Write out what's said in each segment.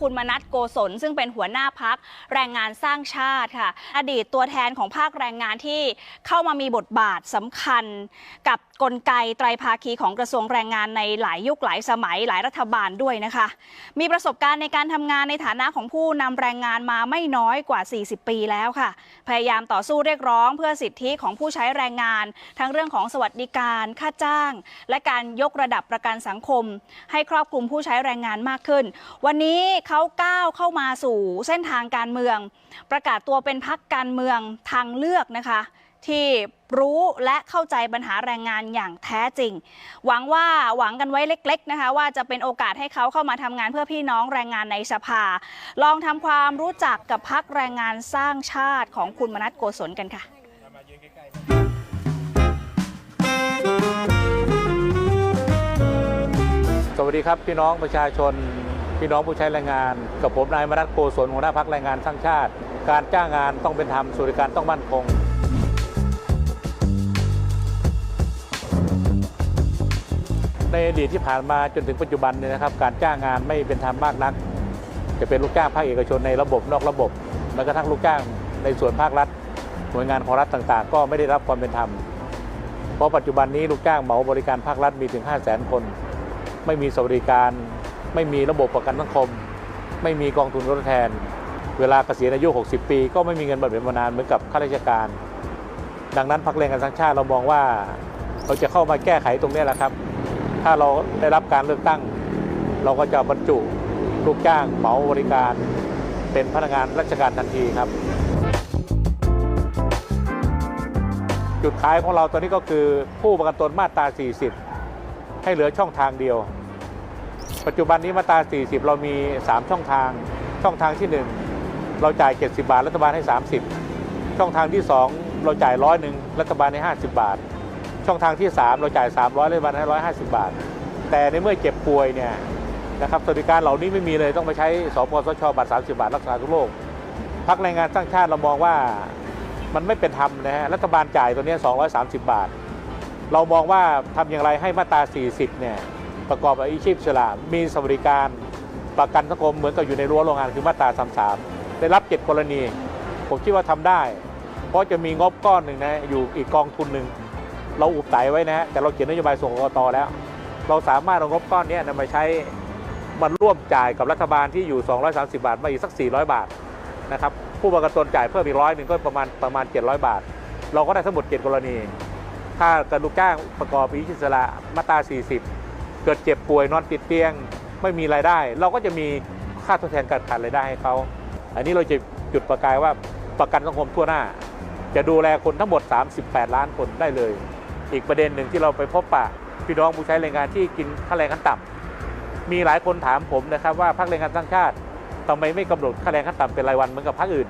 คุณมนัทโกศลซึ่งเป็นหัวหน้าพักแรงงานสร้างชาติค่ะ อดีตตัวแทนของภาคแรงงานที่เข้ามามีบทบาทสำคัญกับ กลไกไตรภาคีของกระทรวงแรงงานในหลายยุคหลายสมัยหลายรัฐบาลด้วยนะคะ มีประสบการณ์ในการทำงานในฐานะของผู้นำแรงงานมาไม่น้อยกว่า 40 ปีแล้วค่ะ พยายามต่อสู้เรียกร้องเพื่อสิทธิของผู้ใช้แรงงาน ทั้งเรื่องของสวัสดิการค่าจ้าง และการยกระดับประกันสังคม ให้ครอบคลุมผู้ใช้แรงงานมากขึ้น วันนี้เขาก้าวเข้ามาสู่เส้นทางการเมือง ประกาศตัวเป็นพักการเมืองทางเลือกนะคะ ที่รู้และเข้าใจปัญหาแรงงานอย่างแท้จริง หวังว่าหวังกันไว้เล็ก ๆนะคะ ว่าจะเป็นโอกาสให้เขาเข้ามาทำงานเพื่อพี่น้องแรงงานในสภา ลองทำความรู้จักกับพักแรงงานสร้างชาติของคุณมนัทโกศลกันค่ะสวัสดีครับพี่น้องประชาชน พี่น้องผู้ใช้แรงงาน กับผมนายมนัสโกศลหัวหน้าพักแรงงานสร้างชาติ การจ้างงานต้องเป็นธรรมสวัสดิการต้องมั่นคง ในอดีตที่ผ่านมาจนถึงปัจจุบันเนี่ยนะครับ การจ้างงานไม่เป็นธรรมมากนัก จะเป็นลูกจ้างภาคเอกชนในระบบนอกระบบแม้กระทั่งลูกจ้างในส่วนภาครัฐหน่วยงานของรัฐต่างๆ ก็ไม่ได้รับความเป็นธรรม เพราะปัจจุบันนี้ลูกจ้างเหมาบริการภาครัฐมีถึง 5 0 0 0 0 0 คน ไม่มีสวัสดิการ ไม่มีระบบประกันสังคม ไม่มีกองทุนทดแทน เวลาเกษียณอายุ 60 ปี ก็ไม่มีเงินบำเหน็จบำนาญเหมือนกับข้าราชการ ดังนั้นพรรคแรงงานสร้างชาติเรามองว่า เราจะเข้ามาแก้ไขตรงนี้แหละครับ ถ้าเราได้รับการเลือกตั้ง เราก็จะบรรจุลูกจ้างเหมาบริการ เป็นพนักงานราชการทันทีครับ จุดขายของเราตอนนี้ก็คือผู้ประกันตนมาตรา 40 ให้เหลือช่องทางเดียว ปัจจุบันนี้มาตรา 40 เรามี 3 ช่องทาง ช่องทางที่ 1 เราจ่าย 70 บาท รัฐบาลให้ 30 ช่องทางที่ 2 เราจ่ายร้อยหนึ่งรัฐบาลให้ 50 บาท ช่องทางที่ 3 เราจ่าย 300รัฐบาลให้150 บาท แต่ในเมื่อเจ็บป่วยเนี่ยนะครับสวัสดิการเหล่านี้ไม่มีเลยต้องไปใช้สปสชบัตร 30 บาท รักษาทุกโรคพักแรงงานสร้างชาติเรามองว่ามันไม่เป็นธรรมนะฮะรัฐบาลจ่ายตัวนี้ย230 บาท เรามองว่าทำอย่างไรให้มาตรา 40 เนี่ยประกอบอาชีพอิสระมีสวัสดิการประกันสังคมเหมือนกับอยู่ในรั้วโรงงานคือมาตรา 33 ได้รับ 7 กรณี ผมคิดว่าทำได้ เพราะจะมีงบก้อนหนึ่งนะอยู่อีกกองทุนหนึ่ง เราอุบไตไว้นะฮะแต่เราเขียนนโยบายส่งกรกตแล้ว เราสามารถเอางบก้อนนี้นำมาใช้มันร่วมจ่ายกับรัฐบาลที่อยู่ 230 บาท มาอีกสัก 400 บาทนะครับผู้ประกันตนจ่ายเพิ่มอีกร้อยหนึ่งก็ประมาณประมาณ 700 บาท เราก็ได้ทั้งหมด 7 กรณี ถ้าการลูกจ้างประกอบอิสระมาตรา 40 เกิดเจ็บป่วยนอนติดเตียง ไม่มีรายได้ เราก็จะมีค่าทดแทนการขาดรายได้ให้เขา อันนี้เราจะจุดประกายว่าประกันสังคมทั่วหน้า จะดูแลคนทั้งหมด 38 ล้านคนได้เลย อีกประเด็นหนึ่งที่เราไปพบปะพี่น้องผู้ใช้แรงงานที่กินค่าแรงขั้นต่ำมีหลายคนถามผมนะครับว่าภาคแรงงานสร้างชาติทำไมไม่กำหนดค่าแรงขั้นต่ำเป็นรายวันเหมือนกับภาคอื่น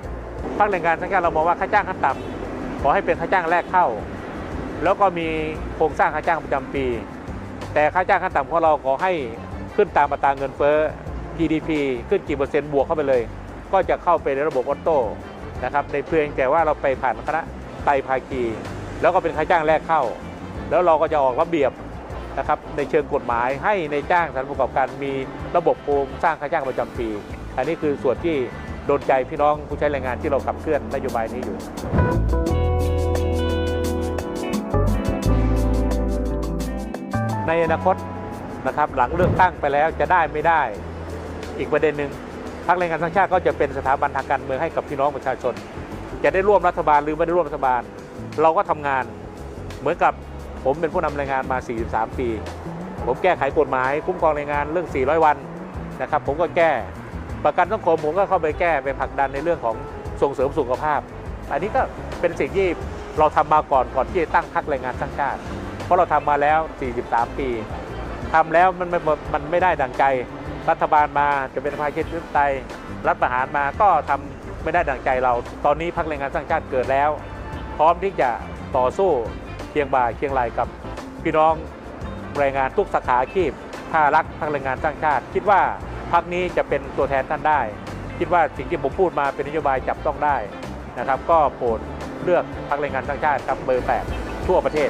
ภาคแรงงานสร้างชาติเรามองว่าค่าจ้างขั้นต่ำขอให้เป็นค่าจ้างแรกเข้า แล้วก็มีโครงสร้างค่าจ้างประจำปี แต่ค่าจ้างขั้นต่ำของเราขอให้ขึ้นตามอัตราเงินเฟ้อ GDP ขึ้นกี่เปอร์เซ็นต์บวกเข้าไปเลย ก็จะเข้าไปในระบบออโต้นะครับในเพียงแต่ว่าเราไปผ่านคณะไตภาคี แล้วก็เป็นค่าจ้างแรกเข้า แล้วเราก็จะออกระเบียบนะครับในเชิงกฎหมายให้ในจ้างสถานประกอบการมีระบบโครงสร้างค่าจ้างประจำปี อันนี้คือส่วนที่โดนใจพี่น้องผู้ใช้แรงงานที่เราขับเคลื่อนนโยบายนี้อยู่ ในอนาคตนะครับหลังเลือกตั้งไปแล้วจะได้ไม่ได้ อีกประเด็นหนึ่งพรรคแรงงานสร้งชาติก็จะเป็นสถาบันทางการเมืองให้กับพี่น้องประชาชน จะได้ร่วมรัฐบาลหรือไม่ได้ร่วมรัฐบาล เราก็ทำงานเหมือนกับ ผมเป็นผู้นำแรงงานมา 43 ปี ผมแก้ไขกฎหมาย คุ้มครองแรงงานเรื่อง 400 วันนะครับผมก็แก้ประกันสังคมผมก็เข้าไปแก้ไปผลักดันในเรื่องของส่งเสริมสุขภาพ อันนี้ก็เป็นสิ่งที่เราทำมาก่อนก่อนที่จะตั้งพรรคแรงงานสร้างชาติเพราะเราทำมาแล้ว 43 ปีทำแล้วมันไม่มันไม่ได้ดังใจ รัฐบาลมาจะเป็นภาคีธิปไตยรัฐประหารมาก็ทำไม่ได้ดังใจเรา ตอนนี้พรรคแรงงานสร้างชาติเกิดแล้ว พร้อมที่จะต่อสู้ เคียงบ่าเคียงไหลกับพี่น้องแรงงานทุกสาขาอาชีพถ้ารักพักแรงงานสร้างชาติ คิดว่าพักนี้จะเป็นตัวแทนท่านได้ คิดว่าสิ่งที่ผมพูดมาเป็นนโยบายจับต้องได้นะครับ ก็โปรดเลือกพักแรงงานสร้างชาติครับเบอร์แปดทั่วประเทศ